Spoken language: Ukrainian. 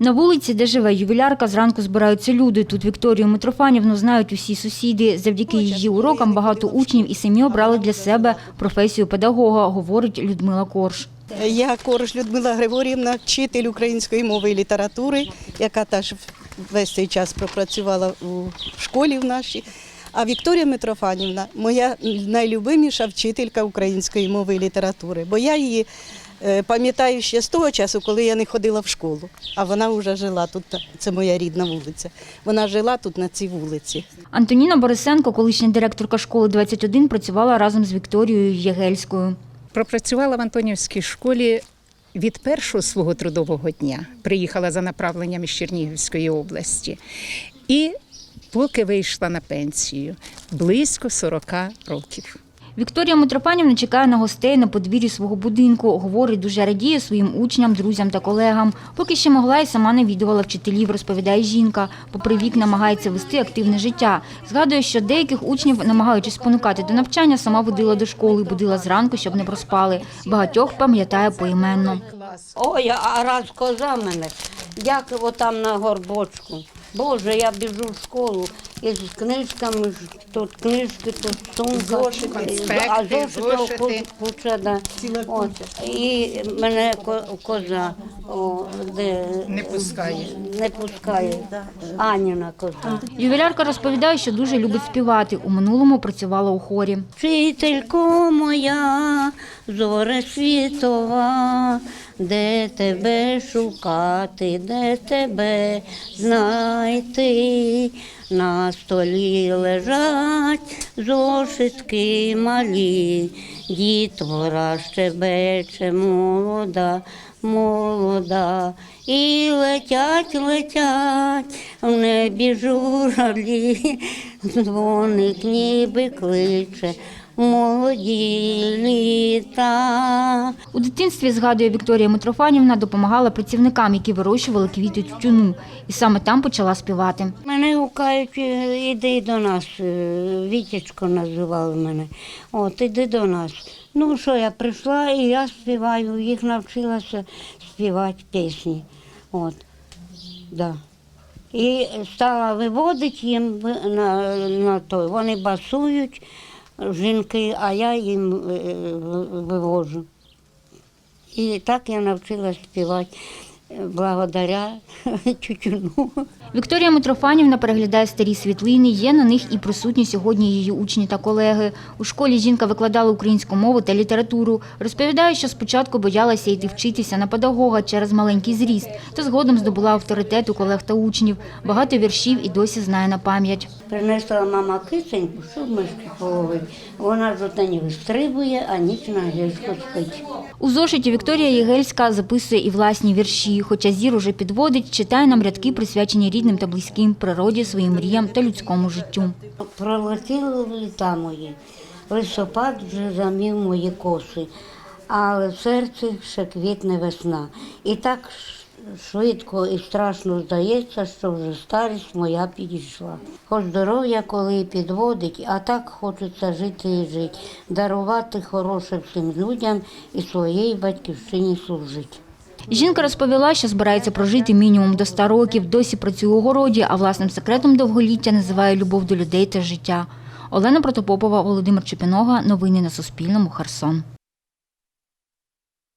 На вулиці, де живе ювілярка, зранку збираються люди. Тут Вікторію Митрофанівну знають усі сусіди. Завдяки її урокам багато учнів і самі обрали для себе професію педагога, говорить Людмила Корж. Я Корж Людмила Григорівна, вчитель української мови і літератури, яка теж весь цей час пропрацювала у школі в нашій. А Вікторія Митрофанівна моя найлюбиміша вчителька української мови і літератури, бо я її пам'ятаю ще з того часу, коли я не ходила в школу. А вона вже жила тут, це моя рідна вулиця. Вона жила тут на цій вулиці. Антоніна Борисенко, колишня директорка школи 21, працювала разом з Вікторією Єгельською. Пропрацювала в Антонівській школі від першого свого трудового дня. Приїхала за направленням із Чернігівської області. І поки вийшла на пенсію, близько 40 років. Вікторія Митрофанівна чекає на гостей на подвір'ї свого будинку. Говорить, дуже радіє своїм учням, друзям та колегам. Поки ще могла і сама навідувала вчителів, розповідає жінка. Попри вік намагається вести активне життя. Згадує, що деяких учнів, намагаючись спонукати до навчання, сама водила до школи, будила зранку, щоб не проспали. Багатьох пам'ятає поіменно. Ой, а раз коза мене, як отам на горбочку. Боже, я біжу в школу із книжками, тут книжки, тут сумка, Зошити, а конспекти, зошити куча, да. От. І мене ко- коза о, де, Не пускає. Не пускає. Аніна коза. Ювілярка розповідає, що дуже любить співати. У минулому працювала у хорі. Вчителько моя, зоре світова, де тебе шукати, де тебе знайти. На столі лежать зошитки малі, дітвора щебече молода, молода, і летять, летять в небі журавлі, дзвоник ніби кличе. Молоді літа. У дитинстві, згадує Вікторія Митрофанівна, допомагала працівникам, які вирощували квіти тютюну. І саме там почала співати. Мене гукають, «Е, іди до нас, е, Вітечко називали мене. От, іди до нас. Ну що, я прийшла і я співаю, їх навчилася співати пісні. От, да. І стала виводити їм на, на той. Вони басують, жінки, а я їм е, вивожу. І так я навчилася співати е, благодаря тютюну. Вікторія Митрофанівна переглядає старі світлини. Є на них і присутні сьогодні її учні та колеги. У школі жінка викладала українську мову та літературу. Розповідає, що спочатку боялася йти вчитися на педагога через маленький зріст, та згодом здобула авторитет у колег та учнів. Багато віршів і досі знає на пам'ять. Принесла мама кисеньку, щоб мишки половити. Вона ж не вистрибує, а ніч на спить. У зошиті Вікторія Єгельська записує і власні вірші. Хоча зір уже підводить, читає нам рядки, присвячені рідним та близьким, природі, своїм мріям та людському життю. Пролетіли літа мої, листопад вже замів мої коси, але в серці ще квітне весна. І так швидко і страшно здається, що вже старість моя підійшла. Хоч здоров'я коли підводить, а так хочеться жити і жити, дарувати хороше всім людям і своїй батьківщині служити. Жінка розповіла, що збирається прожити мінімум до 100 років, досі працює у городі, а власним секретом довголіття називає любов до людей та життя. Олена Протопопова, Володимир Чепінога. Новини на Суспільному. Херсон.